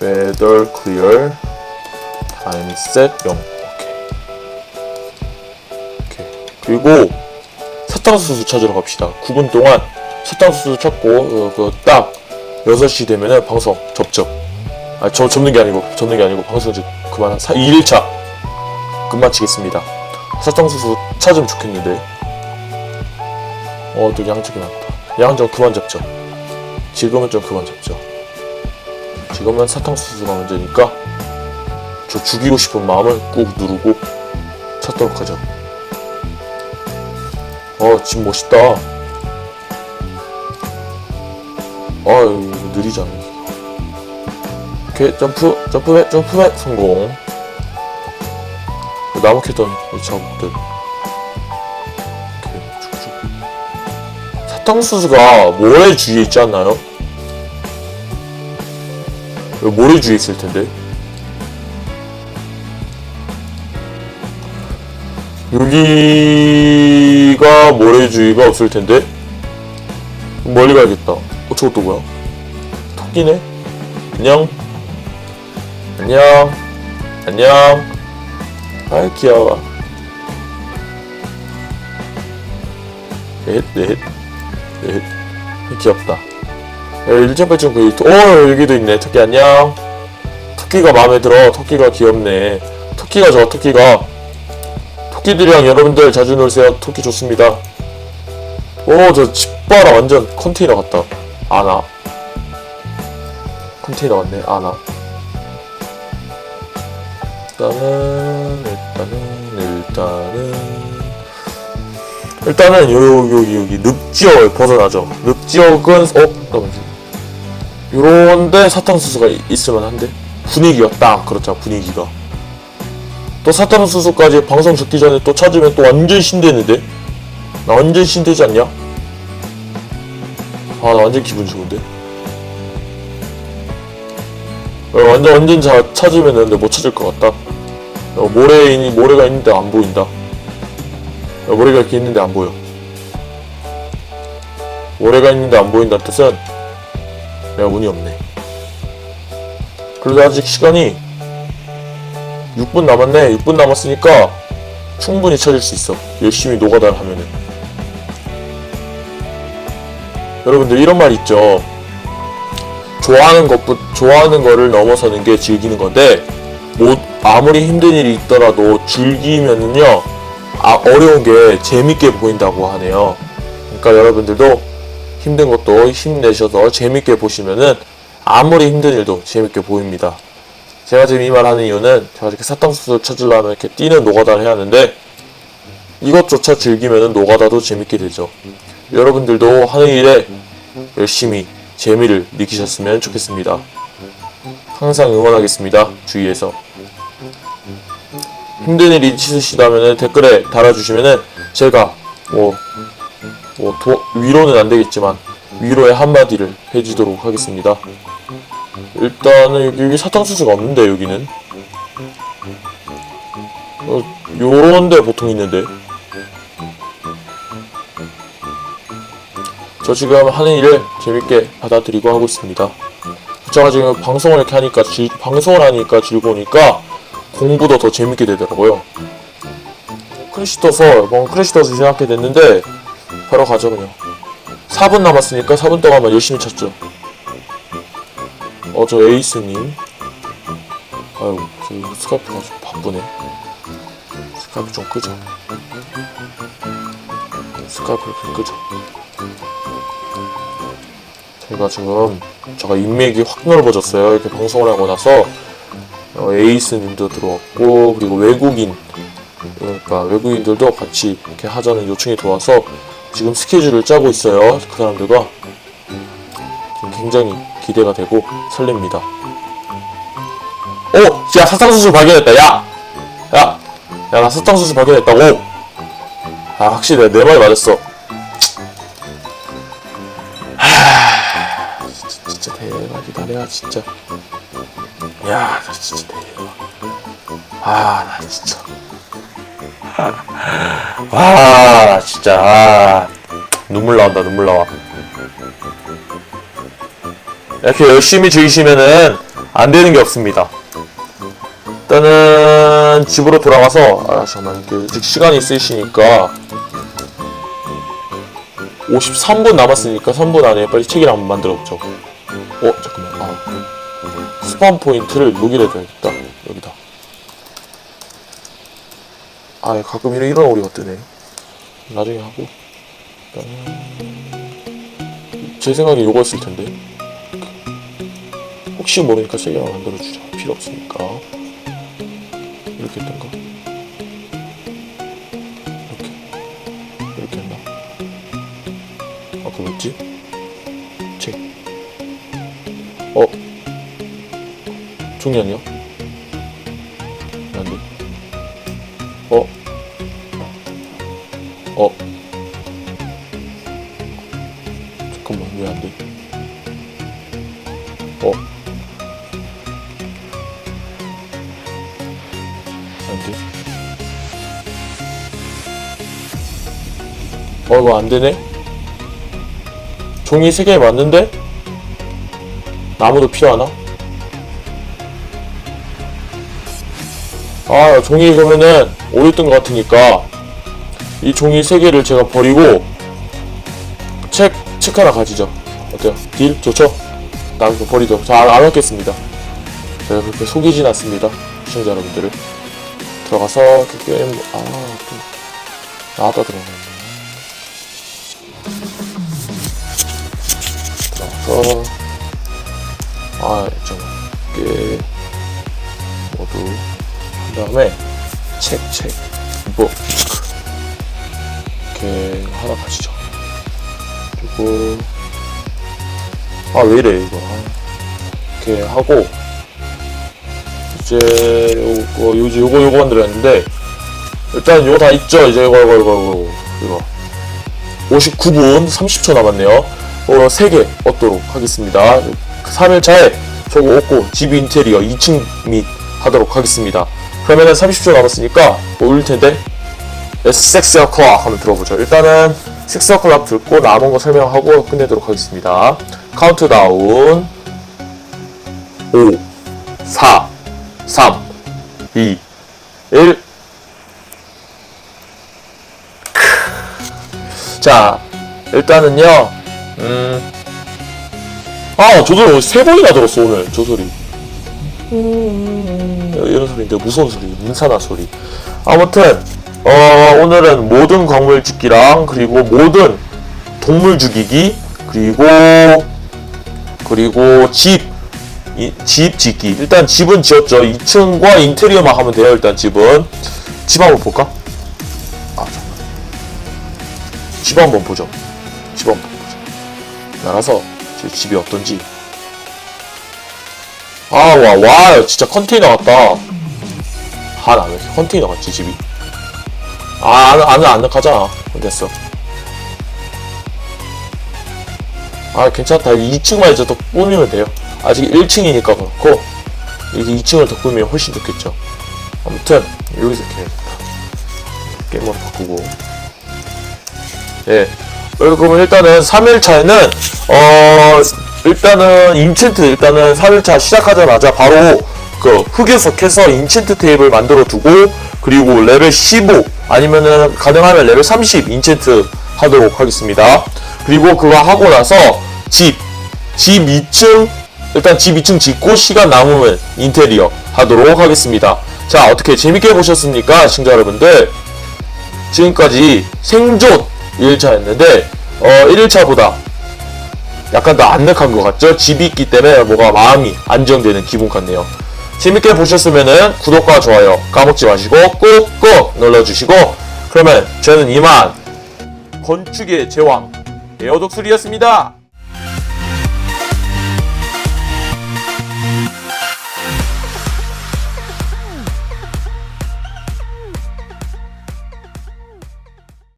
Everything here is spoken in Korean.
클리어 클리어 타임 셋 0. 오케이. 오케이. 그리고 사탕수수 찾으러 갑시다. 9분 동안 사탕수수 찾고 어, 그딱 6시 되면은 방송 접접. 아, 저 접는 게 아니고 접는 게 아니고 방송 이제 그만 2일차 끝마치겠습니다. 사탕수수 찾으면 좋겠는데. 어, 또 양쪽이 많다. 양좀 그만 잡죠. 지금은 좀 그만 잡죠. 지금은 사탕수수가 문제니까 저 죽이고 싶은 마음을 꾹 누르고 찾도록 하죠. 어, 집 멋있다. 아, 이거 느리잖아. 오케이, 점프, 점프해, 점프해, 성공. 그 나무 캐던 이 작업들. 오케이, 쭉쭉. 사탕수수가 모래 주위에 있지 않나요? 모래 주위에 있을 텐데. 여기가 모래주의가 없을 텐데 멀리 가야겠다. 어 저것도 뭐야? 토끼네. 안녕. 안녕. 안녕. 아이 귀여워. 넷, 넷, 넷. 귀엽다. 일정발정 그, 어 여기도 있네. 토끼 안녕. 토끼가 마음에 들어. 토끼가 귀엽네. 토끼가 좋아. 토끼가. 토끼들이랑 여러분들 자주 놀세요. 토끼 좋습니다. 오, 저 집바라 완전 컨테이너 같다. 아나. 컨테이너 같네, 아나. 일단은, 일단은, 일단은. 일단은, 요, 여기, 여기, 늪지역을 벗어나죠. 늪지역은, 어? 잠깐만. 요런데 사탕수수가 있을만 한데? 분위기가 딱, 그렇죠, 분위기가. 또 사탕수수까지 방송 듣기 전에 또 찾으면 또 완전 신되는데? 나 완전 신되지 않냐? 아, 나 완전 기분 좋은데? 어, 완전, 완전 자, 찾으면은 근데 못 찾을 것 같다. 어, 모래에, 있- 모래가 있는데 안 보인다. 어, 모래가 이렇게 있는데 안 보여. 모래가 있는데 안 보인다는 뜻은 내가 운이 없네. 그래도 아직 시간이 6분 남았네. 6분 남았으니까 충분히 찾을 수 있어. 열심히 노가다를 하면은. 여러분들 이런 말 있죠. 좋아하는 것부 좋아하는 거를 넘어서는 게 즐기는 건데 뭐 아무리 힘든 일이 있더라도 즐기면은요 아 어려운 게 재밌게 보인다고 하네요. 그러니까 여러분들도 힘든 것도 힘내셔서 재밌게 보시면은 아무리 힘든 일도 재밌게 보입니다. 제가 지금 이 말 하는 이유는 제가 이렇게 사탕수수 찾으려면 이렇게 뛰는 노가다를 해야 하는데 이것조차 즐기면 노가다도 재밌게 되죠. 여러분들도 하는 일에 열심히 재미를 느끼셨으면 좋겠습니다. 항상 응원하겠습니다. 주위에서. 힘든 일이 있으시다면 댓글에 달아주시면은 제가 뭐, 뭐 도, 위로는 안 되겠지만 위로의 한마디를 해주도록 하겠습니다. 일단은 여기, 여기 사탕수수가 없는데 여기는. 어, 요런데 보통 있는데. 저 지금 하는 일을 재밌게 받아들이고 하고 있습니다. 제가 지금 방송을 이렇게 하니까 즐- 방송을 하니까 즐거우니까 공부도 더 재밌게 되더라고요. 크래시더서 뭐 크래시더서 생각하게 됐는데 바로 가죠 그냥 4분 남았으니까 4분 동안만 열심히 찾죠 어, 저 에이스님. 아유, 저 스카이프가 좀 바쁘네. 스카이프 좀 끄죠. 스카이프를 좀 끄죠. 제가 지금, 제가 인맥이 확 넓어졌어요. 이렇게 방송을 하고 나서, 어, 에이스님도 들어왔고, 그리고 외국인, 그러니까 외국인들도 같이 이렇게 하자는 요청이 들어와서, 지금 스케줄을 짜고 있어요. 그 사람들과. 굉장히 기대가 되고 설렙니다. 오! 야 사탕수수 발견했다. 야! 야! 야 나 사탕수수 발견했다고. 아 확실히 내, 내 말이 맞았어. 하... 진짜, 진짜 대박이다 내가 진짜. 야, 나 진짜 대박. 아, 나 진짜. 와, 나 진짜. 아, 눈물 나온다, 눈물 나와. 이렇게 열심히 즐기시면은 안 되는 게 없습니다. 일단은 집으로 돌아가서 아 잠깐만 아직 시간이 있으시니까 53분 남았으니까 3분 안에 빨리 책이랑 한번 만들어 보죠. 어 잠깐만 아 스폰 포인트를 여기다 줘야겠다 여기다. 아 가끔 이런 이런 오류가 뜨네. 나중에 하고 제 생각에 요거였을 텐데 혹시 모르니까 책이랑 만들어 주자 필요 없으니까. 이렇게 했던가? 이렇게 이렇게 했나? 아까 뭐였지? 책 어? 종이 아니야? 잠깐만 왜 안 돼? 어? 안 돼. 어, 이거 안 되네? 종이 3개 맞는데? 나무도 필요하나? 아, 종이 그러면은 오류 뜬 것 같으니까 이 종이 3개를 제가 버리고 책, 책 하나 가지죠. 어때요? 딜? 좋죠? 나 이거 버리죠. 자, 안, 안 얻겠습니다. 제가 그렇게 속이진 않습니다. 시청자 여러분들을. 들어가서 그 게임 아 또 나왔다 들어갔네 들어가서 아좀 게 모두 한 다음에 책 책 뭐 이렇게 하나 가시죠 그리고. 아 왜 이래 이거. 아, 이렇게 하고. 이제 요거 요즘 요거 요거 만들었는데 일단 요거 다 있죠? 이제 이거 이거 이거 이거 이거. 59분 30초 남았네요. 어 3개 얻도록 하겠습니다. 3일차에 저거 얻고 집 인테리어 2층 및 하도록 하겠습니다. 그러면은 30초 남았으니까 뭐 올릴 텐데? 섹스 클락 한번 들어보죠. 일단은 섹스 클락 듣고 남은 거 설명하고 끝내도록 하겠습니다 카운트다운 5 4 3, 2, 1. 자, 일단은요, 음, 아, 저 소리 세 번이나 들었어, 오늘, 저 소리. 음, 이런 소리인데, 무서운 소리, 문사나 소리. 아무튼, 어, 오늘은 모든 광물 짓기랑, 그리고 모든 동물 죽이기, 그리고, 그리고 집, 이, 집 짓기. 일단 집은 지었죠. 2층과 인테리어만 하면 돼요. 일단 집은. 집 한번 볼까? 아, 잠깐. 집 한번 보죠. 집 한번 보자. 나가서 제 집이 어떤지. 아, 와, 와, 진짜 컨테이너 같다. 아, 나왜 컨테이너 같지, 집이? 아, 안, 안, 안 가잖아. 됐어. 아, 괜찮다. 2층만 이제 또 꾸미면 돼요. 아직 1층이니까 그렇고 이제 2층을 더 꾸미면 훨씬 좋겠죠 아무튼 여기서 이렇게 게임으로 바꾸고 예 그러면 일단은 3일차에는 어 일단은 인챈트 일단은 3일차 시작하자마자 바로 그 흑요석 해서 인챈트 테이블 만들어 두고 그리고 레벨 15 아니면은 가능하면 레벨 30 인챈트 하도록 하겠습니다 그리고 그거 하고 나서 집 집 2층 일단 집 2층 짓고 시간 남으면 인테리어 하도록 하겠습니다. 자, 어떻게 재밌게 보셨습니까? 시청자 여러분들. 지금까지 생존 1일차였는데, 어, 1일차보다 약간 더 안락한 것 같죠? 집이 있기 때문에 뭐가 마음이 안정되는 기분 같네요. 재밌게 보셨으면은 구독과 좋아요 까먹지 마시고 꾹꾹 눌러주시고, 그러면 저는 이만 건축의 제왕 에어독술이었습니다.